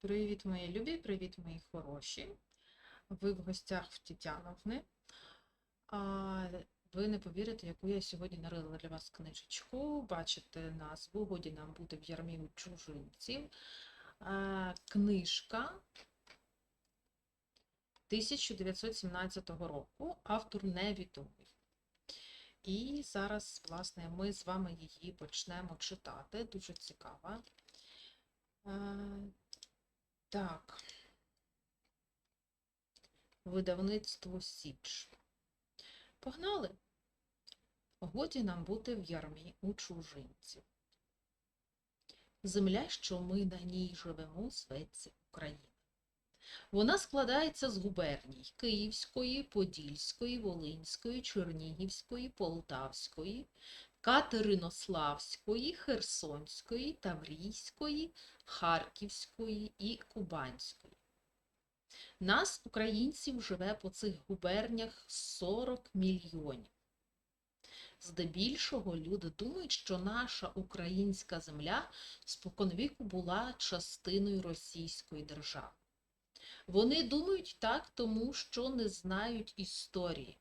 Привіт, мої любі, привіт, мої хороші. Ви в гостях в Тетяновни. А, ви не повірите, яку я сьогодні нарила для вас книжечку. Бачите назву Годі нам бути в ярмі у чужинців. А, книжка 1917 року. Автор невідомий. І зараз, власне, ми з вами її почнемо читати. Дуже цікава. Так. Видавництво Січ. Погнали. Годі нам бути в ярмі у чужинців. Земля, що ми на ній живемо, зветься Україна. Вона складається з губерній Київської, Подільської, Волинської, Чернігівської, Полтавської, Катеринославської, Херсонської, Таврійської, Харківської і Кубанської. Нас, українців, живе по цих губернях 40 мільйонів. Здебільшого люди думають, що наша українська земля споконвіку була частиною Російської держави. Вони думають так, тому що не знають історії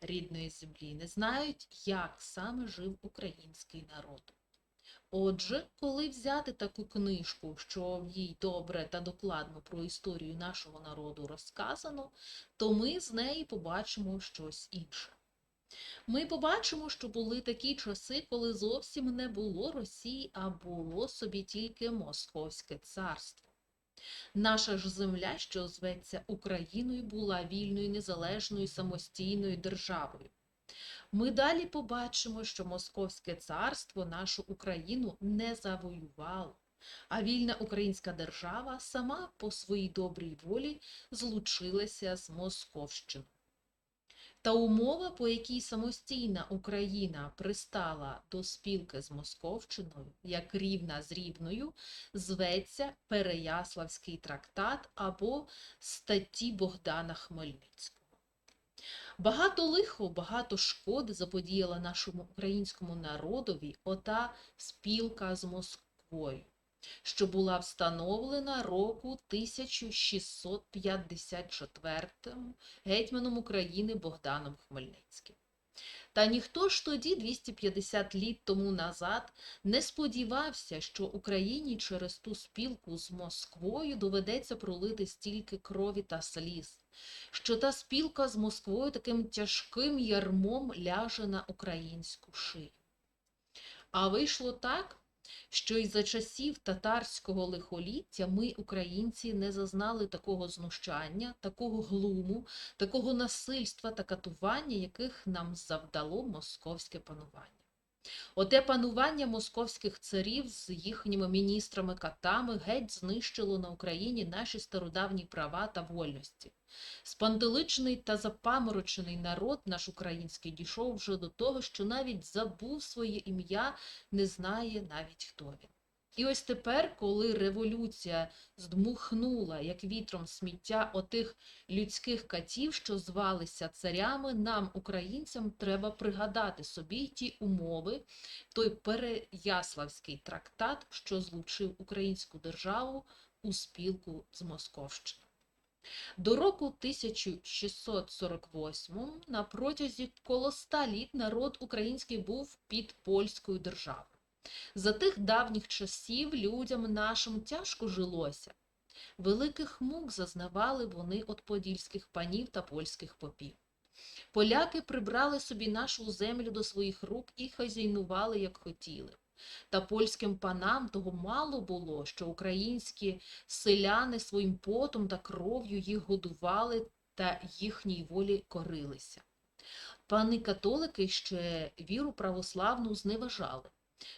рідної землі, не знають, як саме жив український народ. Отже, коли взяти таку книжку, що в їй добре та докладно про історію нашого народу розказано, то ми з неї побачимо щось інше. Ми побачимо, що були такі часи, коли зовсім не було Росії, а було собі тільки Московське царство. Наша ж земля, що зветься Україною, була вільною, незалежною, самостійною державою. Ми далі побачимо, що Московське царство нашу Україну не завоювало, а вільна українська держава сама по своїй добрій волі злучилася з Московщиною. Та умова, по якій самостійна Україна пристала до спілки з Московщиною, як рівна з рівною, зветься Переяславський трактат або статті Богдана Хмельницького. Багато лихо, багато шкоди заподіяла нашому українському народові ота спілка з Москвою, що була встановлена року 1654 гетьманом України Богданом Хмельницьким. Та ніхто ж тоді, 250 літ тому назад, не сподівався, що Україні через ту спілку з Москвою доведеться пролити стільки крові та сліз, що та спілка з Москвою таким тяжким ярмом ляже на українську шию. А вийшло так, що й за часів татарського лихоліття ми, українці, не зазнали такого знущання, такого глуму, такого насильства та катування, яких нам завдало московське панування. Оте панування московських царів з їхніми міністрами-катами геть знищило на Україні наші стародавні права та вольності. Спантеличений та запаморочений народ наш український дійшов вже до того, що навіть забув своє ім'я, не знає навіть хто він. І ось тепер, коли революція здмухнула, як вітром сміття отих людських катів, що звалися царями, нам, українцям, треба пригадати собі ті умови, той Переяславський трактат, що злучив українську державу у спілку з Московщиною. До року 1648 на протязі коло ста літ народ український був під польською державою. За тих давніх часів людям нашим тяжко жилося. Великих мук зазнавали вони від подільських панів та польських попів. Поляки прибрали собі нашу землю до своїх рук і хазяйнували, як хотіли. Та польським панам того мало було, що українські селяни своїм потом та кров'ю їх годували та їхній волі корилися. Пани католики ще віру православну зневажали.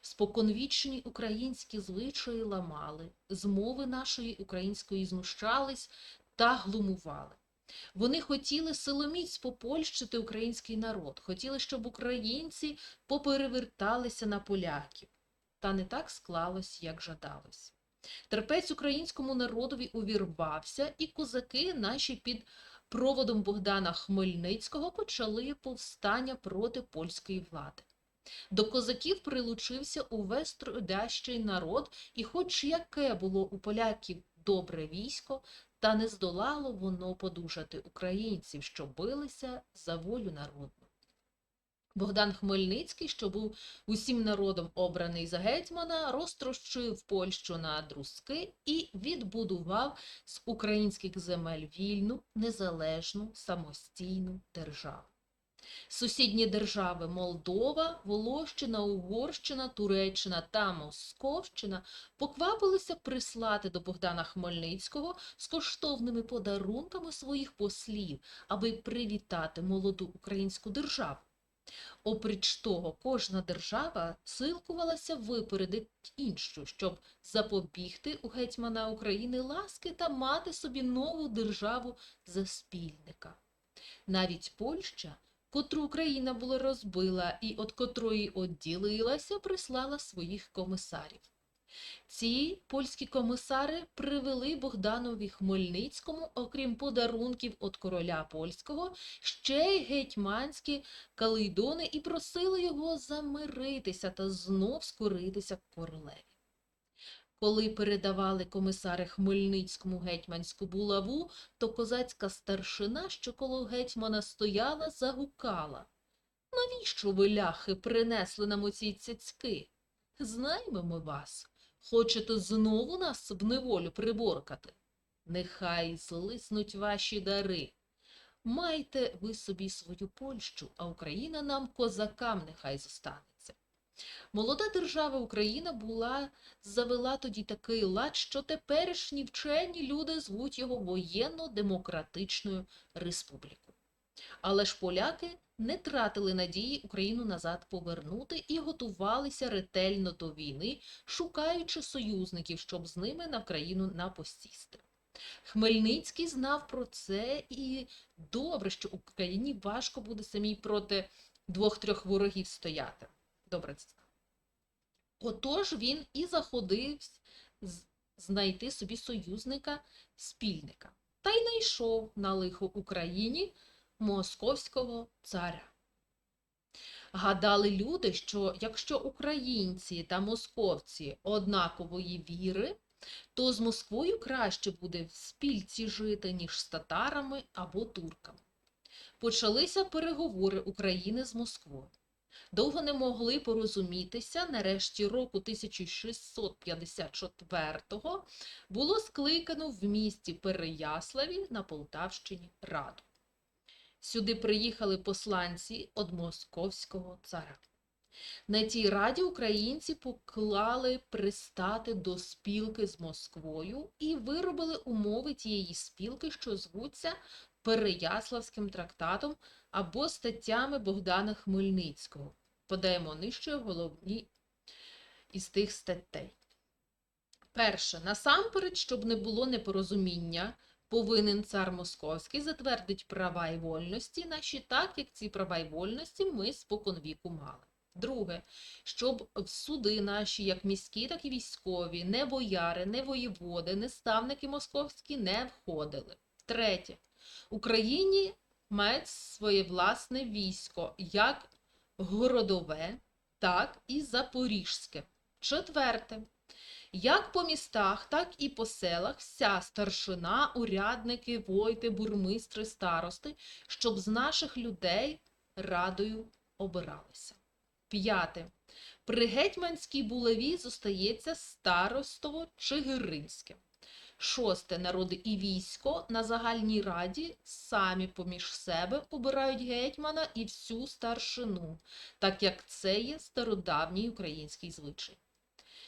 Споконвічні українські звичаї ламали, з мови нашої української знущались та глумували. Вони хотіли силоміць попольщити український народ, хотіли, щоб українці попереверталися на поляків. Та не так склалось, як жадалось. Терпець українському народові увірвався, і козаки наші під проводом Богдана Хмельницького почали повстання проти польської влади. До козаків прилучився увесь трудящий народ, і хоч яке було у поляків добре військо, та не здолало воно подужати українців, що билися за волю народну. Богдан Хмельницький, що був усім народом обраний за гетьмана, розтрощив Польщу на друзки і відбудував з українських земель вільну, незалежну, самостійну державу. Сусідні держави Молдова, Волощина, Угорщина, Туреччина та Московщина поквапилися прислати до Богдана Хмельницького з коштовними подарунками своїх послів, аби привітати молоду українську державу. Опріч того, кожна держава силкувалася випередити іншу, щоб запобігти у гетьмана України ласки та мати собі нову державу за спільника. Навіть Польща, котру Україна була розбила і від котрої одділилася, прислала своїх комісарів. Ці польські комісари привели Богданові Хмельницькому, окрім подарунків від короля польського, ще й гетьманські калейдони і просили його замиритися та знов скоритися королеві. Коли передавали комісари Хмельницькому гетьманську булаву, то козацька старшина, що коло гетьмана стояла, загукала. Навіщо ви, ляхи, принесли нам оці цяцьки? Знаємо ми вас. Хочете знову нас в неволю приборкати? Нехай злиснуть ваші дари. Майте ви собі свою Польщу, а Україна нам козакам нехай зостанеться. Молода держава Україна була завела тоді такий лад, що теперішні вчені люди звуть його воєнно-демократичною республікою. Але ж поляки не тратили надії Україну назад повернути і готувалися ретельно до війни, шукаючи союзників, щоб з ними на Вкраїну напосісти. Хмельницький знав про це і добре, що Україні важко буде самій проти двох-трьох ворогів стояти. Добре це знав. Отож він і заходив знайти собі союзника, спільника. Та й знайшов на лихо Україні московського царя. Гадали люди, що якщо українці та московці однакової віри, то з Москвою краще буде в спільці жити, ніж з татарами або турками. Почалися переговори України з Москвою. Довго не могли порозумітися, нарешті року 1654-го було скликано в місті Переяславі на Полтавщині раду. Сюди приїхали посланці від московського царя. На цій раді українці поклали пристати до спілки з Москвою і виробили умови тієї спілки, що звуться Переяславським трактатом або статтями Богдана Хмельницького. Подаємо нижче головні із тих статей. Перше, насамперед, щоб не було непорозуміння, повинен цар Московський затвердить права і вольності наші так, як ці права і вольності ми споконвіку мали. Друге, щоб в суди наші, як міські, так і військові, не бояри, не воєводи, не ставники московські не входили. Третє, Україні мають своє власне військо, як городове, так і запорізьке. Четверте, як по містах, так і по селах вся старшина, урядники, войти, бурмистри, старости, щоб з наших людей радою обиралися. П'яте. При гетьманській булаві зостається старостово Чигиринське. Шосте. Народи і військо на загальній раді самі поміж себе обирають гетьмана і всю старшину, так як це є стародавній український звичай.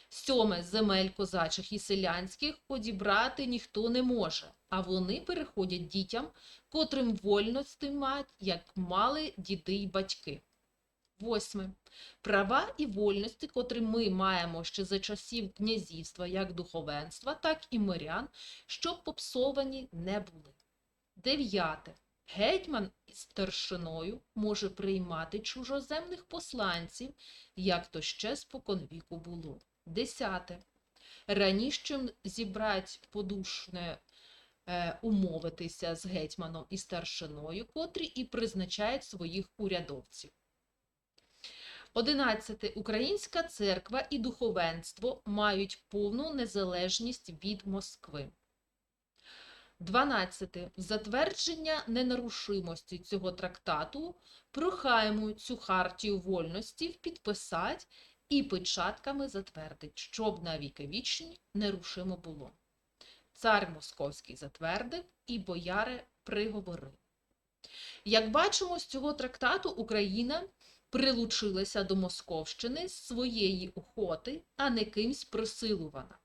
Сьоме земель козачих і селянських одібрати ніхто не може, а вони переходять дітям, котрим вольності мать, як мали діди й батьки. Восьме. Права і вольності, котрі ми маємо ще за часів князівства як духовенства, так і мирян, щоб попсовані не були. Дев'яте. Гетьман із старшиною може приймати чужоземних посланців, як то ще споконвіку було. Десяте. Раніше зібрать подушне е, умовитися з гетьманом і старшиною, котрі і призначають своїх урядовців. Одинадцяте. Українська церква і духовенство мають повну незалежність від Москви. 12. Затвердження ненарушимості цього трактату прохаємо цю хартію вольності підписати і печатками затвердить, щоб на віки вічні нерушимо було. Цар Московський затвердив і бояри приговорили. Як бачимо з цього трактату, Україна прилучилася до Московщини з своєї охоти, а не кимсь присилувана.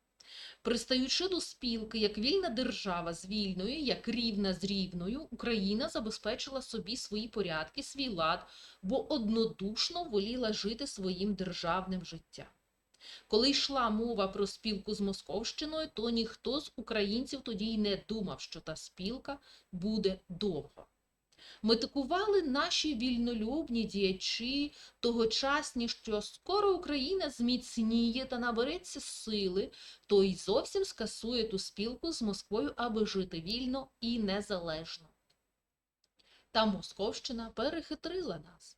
Пристаючи до спілки як вільна держава з вільною, як рівна з рівною, Україна забезпечила собі свої порядки, свій лад, бо однодушно воліла жити своїм державним життям. Коли йшла мова про спілку з Московщиною, то ніхто з українців тоді й не думав, що та спілка буде довго. Метикували наші вільнолюбні діячі тогочасні, що скоро Україна зміцніє та набереться сили, то й зовсім скасує ту спілку з Москвою, аби жити вільно і незалежно. Та Московщина перехитрила нас.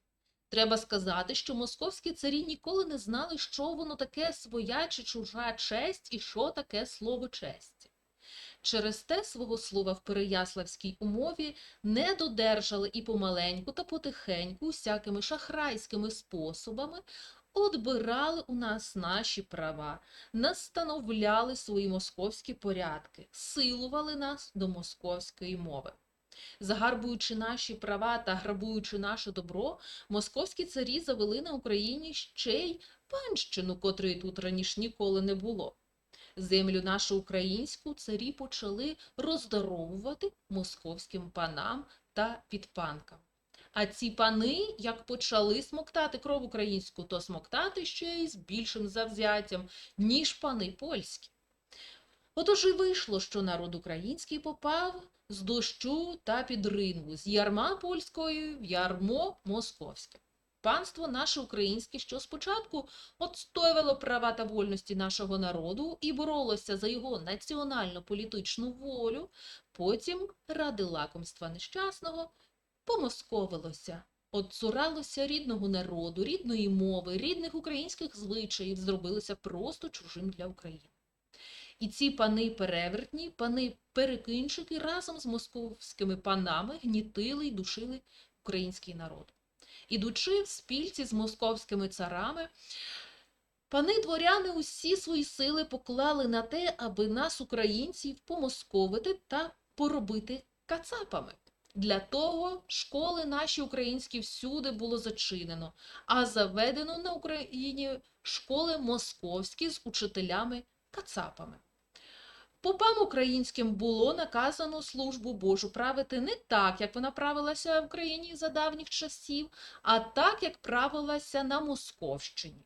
Треба сказати, що московські царі ніколи не знали, що воно таке своя чи чужа честь і що таке слово честі. Через те свого слова в Переяславській умові не додержали і помаленьку та потихеньку всякими шахрайськими способами отбирали у нас наші права, настановляли свої московські порядки, силували нас до московської мови. Загарбуючи наші права та грабуючи наше добро, московські царі завели на Україні ще й панщину, котрої тут раніше ніколи не було. Землю нашу українську царі почали роздаровувати московським панам та підпанкам. А ці пани, як почали смоктати кров українську, то смоктати ще й з більшим завзяттям, ніж пани польські. Отож і вийшло, що народ український попав з дощу та підринву, з ярма польської в ярмо московське. Панство наше українське, що спочатку отстоювало права та вольності нашого народу і боролося за його національно-політичну волю, потім ради лакомства нещасного помосковилося, отцуралося рідного народу, рідної мови, рідних українських звичаїв, зробилося просто чужим для України. І ці пани перевертні, пани перекинчики разом з московськими панами гнітили й душили український народ. Ідучи в спільці з московськими царами, пани дворяни усі свої сили поклали на те, аби нас, українців, помосковити та поробити кацапами. Для того школи наші українські всюди було зачинено, а заведено на Україні школи московські з учителями кацапами. Попам українським було наказано службу Божу правити не так, як вона правилася в Україні за давніх часів, а так, як правилася на Московщині.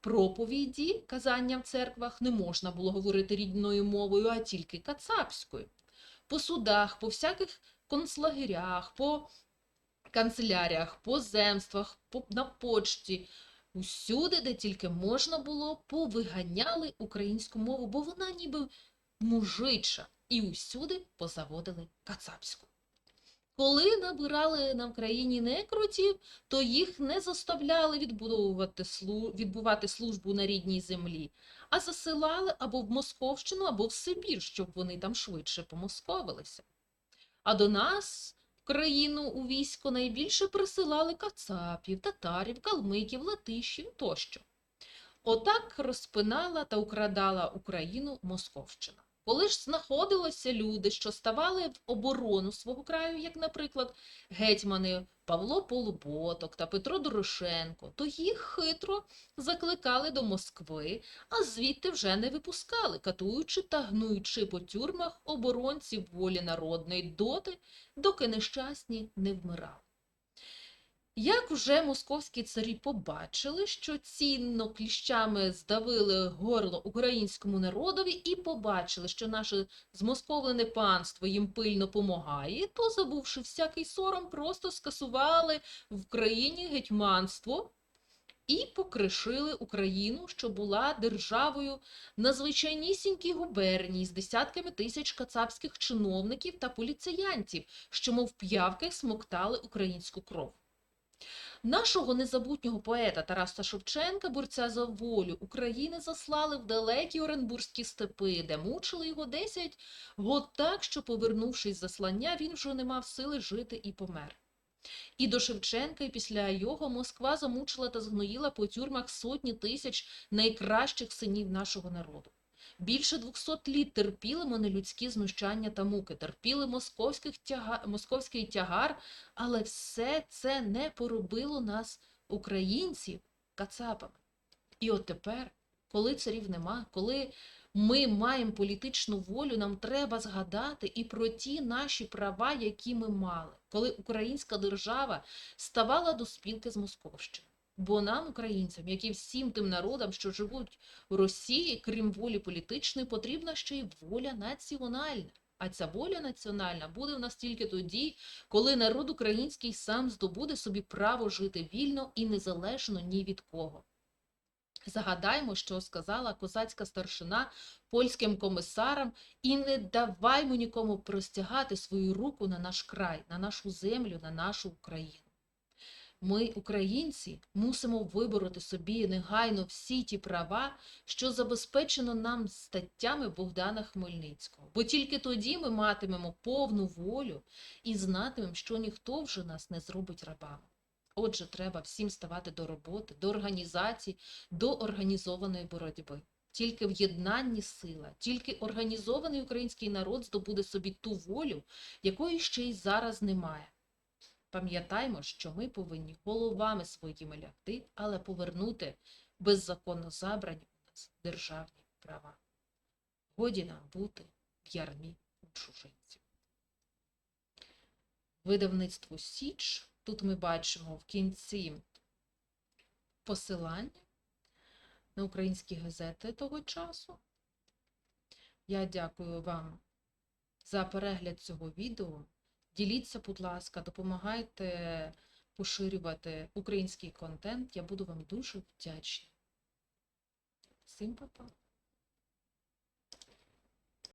Проповіді, казання в церквах не можна було говорити рідною мовою, а тільки кацапською. По судах, по всяких концлагерях, по канцеляріях, по земствах, по, на почті. Усюди, де тільки можна було, повиганяли українську мову, бо вона ніби мужича, і усюди позаводили кацапську. Коли набирали на Україні некрутів, то їх не заставляли відбудовувати відбувати службу на рідній землі, а засилали або в Московщину, або в Сибір, щоб вони там швидше помосковилися. А до нас в країну у військо найбільше присилали кацапів, татарів, калмиків, латишів тощо. Отак розпинала та украдала Україну Московщина. Коли ж знаходилися люди, що ставали в оборону свого краю, як, наприклад, гетьмани Павло Полуботок та Петро Дорошенко, то їх хитро закликали до Москви, а звідти вже не випускали, катуючи та гнуючи по тюрмах оборонців волі народної доти, доки нещасні не вмирали. Як вже московські царі побачили, що цінно кліщами здавили горло українському народові, і побачили, що наше змосковлене панство їм пильно помагає, то, забувши всякий сором, просто скасували в країні гетьманство і покришили Україну, що була державою на звичайнісінькій губернії з десятками тисяч кацапських чиновників та поліціянтів, що мов п'явки смоктали українську кров. Нашого незабутнього поета Тараса Шевченка, борця за волю, України заслали в далекі Оренбурзькі степи, де мучили його 10 год так, що, повернувшись з заслання, він вже не мав сили жити і помер. І до Шевченка, і після його Москва замучила та згноїла по тюрмах сотні тисяч найкращих синів нашого народу. Більше 200 літ терпіли ми нелюдські знущання та муки, терпіли московських тяга... московський тягар, але все це не поробило нас, українців, кацапами. І от тепер, коли царів нема, коли ми маємо політичну волю, нам треба згадати і про ті наші права, які ми мали, коли українська держава ставала до спілки з Московщиною. Бо нам, українцям, як і всім тим народам, що живуть в Росії, крім волі політичної, потрібна ще й воля національна. А ця воля національна буде в нас тільки тоді, коли народ український сам здобуде собі право жити вільно і незалежно ні від кого. Згадаймо, що сказала козацька старшина польським комісарам, і не даваймо нікому простягати свою руку на наш край, на нашу землю, на нашу Україну. Ми, українці, мусимо вибороти собі негайно всі ті права, що забезпечено нам статтями Богдана Хмельницького. Бо тільки тоді ми матимемо повну волю і знатимемо, що ніхто вже нас не зробить рабами. Отже, треба всім ставати до роботи, до організації, до організованої боротьби. Тільки в єднанні сила, тільки організований український народ здобуде собі ту волю, якої ще й зараз немає. Пам'ятаймо, що ми повинні головами своїми лягти, але повернути беззаконно забрані у нас державні права. Годі нам бути в ярмі у чужинців. Видавництво Січ. Тут ми бачимо в кінці посилання на українські газети того часу. Я дякую вам за перегляд цього відео. Діліться, будь ласка, допомагайте поширювати український контент. Я буду вам дуже вдячна. Всім па-па!